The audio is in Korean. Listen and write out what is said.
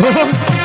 감사합니다.